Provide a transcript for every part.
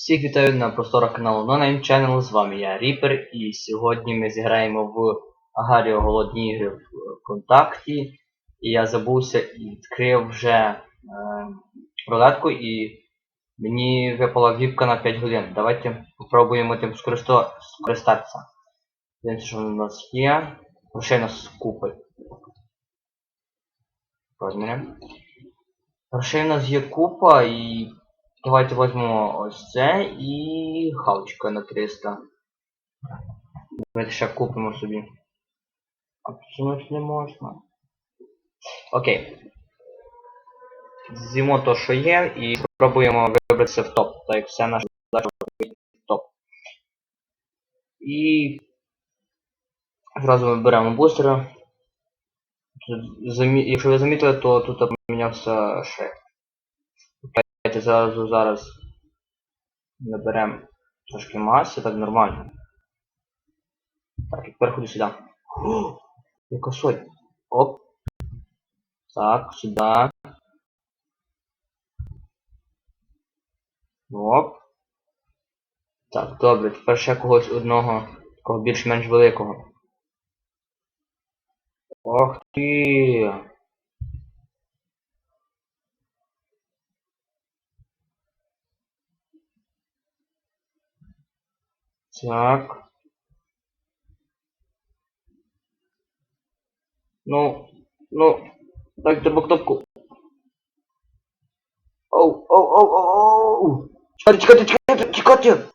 Всіх вітаю на просторах каналу NoName Channel, з вами я Ріпер, і сьогодні ми зіграємо в Агаріо Голодні ігри в контакті. І я забувся і відкрив вже е, рулетку і мені випала віпка на 5 годин. Давайте спробуємо тим скористатися. Дивимося, що у нас є. Грошей нас купи. Розміри. Грошей у нас є купа і Давайте візьмемо ось це і халочка на 300. Давайте ще купимо собі. Абсолютно не можна. Окей. З'їмо то, що є, і спробуємо вибратися в топ. Так як все наше задача в топ. І зразу ми беремо бустера. Якщо ви замітили, то тут помінявся шеф. Давайте зараз наберемо трошки маси, так нормально. Так, і тепер ходи сюди. О, яка соль. Оп. Так, сюди. Оп. Так, добре, тепер ще когось одного, такого більш-менш великого. Ох ти! Так. Ну, ну, дайте бо кнопку. Оу, оу, оу, оу, оу. Чекайте, чекайте, чекайте, чекайте.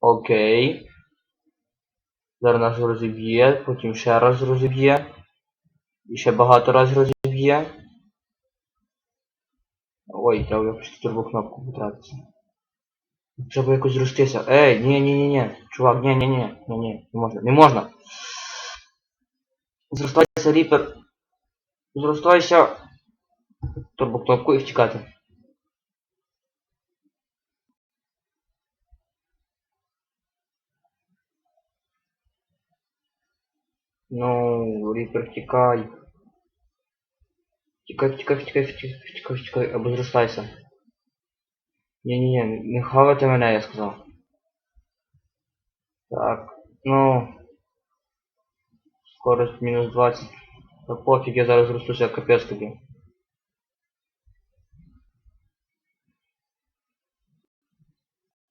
Окей. Зараз нас розіб'є, потім ще раз розіб'є. І ще багато раз розіб'є. Ой, треба якось турбокнопку потратити. Треба якось зростися. Ей, ні, ні, ні, ні. Чувак, ні, ні, ні, ні, ні, не можна, не можна. Зростайся, ріпер. Зростайся. Турбокнопку і втікати. Ну, ріпер, втікай. Втікай, втікай, втікай, втікай, втікай, втікай, або зростайся. Ні-ні-ні, не хавайте мене, я сказав. Так, ну... Скорость мінус 20. Та пофіг, я зараз зростуся, капець тобі.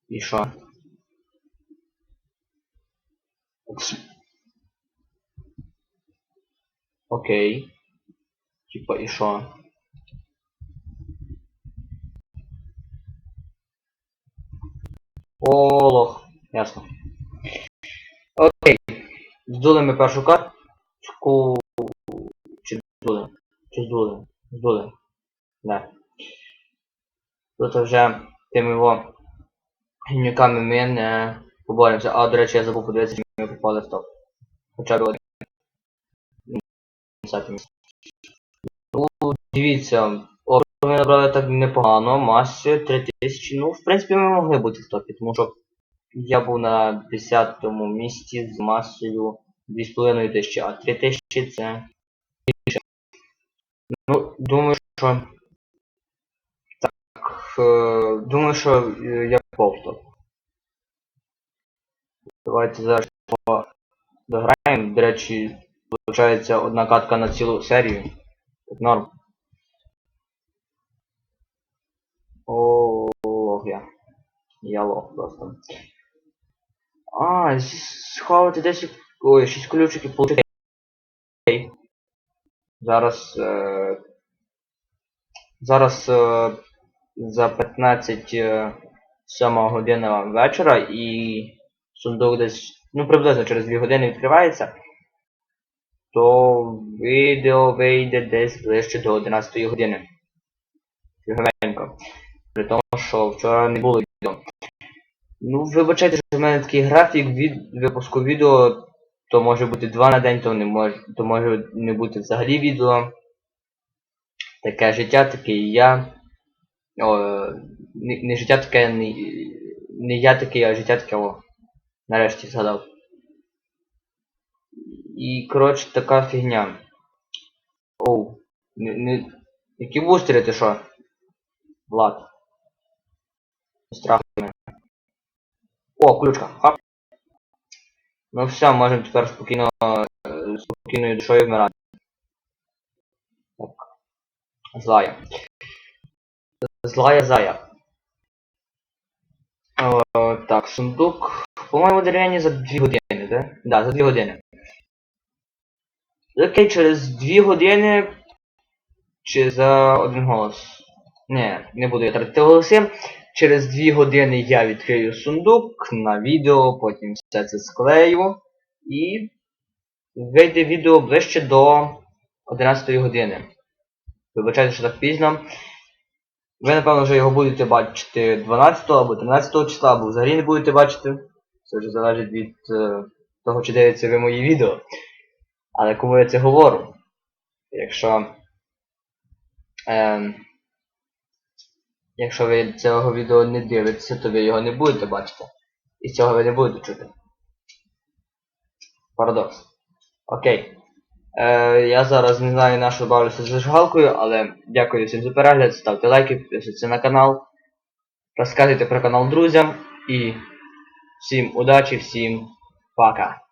І що? Окей. Типа, і що? О, лох. Ясно. Окей. Здули ми першу карточку. Чи здули? Чи здули? Здули. Не. Тут вже тими його гімнюками ми не поборемося. А, до речі, я забув подивитися, чи ми попали в топ. Хоча б один. Ну, дивіться, ми набрали так непогано, масі 3000. Ну, в принципі, ми могли бути в топі, тому що я був на 10 місці з масою 2500, а 3000 це більше. Ну, думаю, що... Так, е, думаю, що е, я попав в топ. Давайте зараз по- дограємо. До речі, виходить одна катка на цілу серію. Норм. О, лох я. Я лох просто. А, сховати 10... Ой, 6 ключиків получити. Зараз... Е... Зараз е... за 15 е... 7 година вечора і сундук десь, ну приблизно через 2 години відкривається, то відео вийде десь ближче до 11 години. Легенько. При тому, що вчора не було відео. Ну, вибачайте, що в мене такий графік від випуску відео, то може бути 2 на день, то не може, то може не бути взагалі відео. Таке життя, таке і я. О, не, не життя таке, не, не я такий, а життя таке о. Нарешті згадав. І, коротше, така фігня. Оу. Не, не... Які бустери ти що? Влад. Страх мене. О, ключка. Хап. Ну все, можемо тепер спокійно е, спокійною душою вмирати. Так. Злая. Злая зая. О, так, сундук. По-моєму, дерев'яні за 2 години, да? Да, за 2 години. Окей, через 2 години. Чи за один голос. Ні, не буду я тратити голоси. Через 2 години я відкрию сундук на відео, потім все це склею. І вийде відео ближче до 11 години. Вибачайте, що так пізно. Ви, напевно, вже його будете бачити 12 або 13 числа, або взагалі не будете бачити. Це вже залежить від е, того, чи дивитеся ви мої відео. Але кому я це говорю? Якщо. Ем, якщо ви цього відео не дивитеся, то ви його не будете бачити. І цього ви не будете чути. Парадокс. Окей. Е, я зараз не знаю на що бавлюся з зажигалкою, але дякую всім за перегляд, ставте лайки, підписуйтесь на канал, розказуйте про канал друзям і всім удачі, всім пока.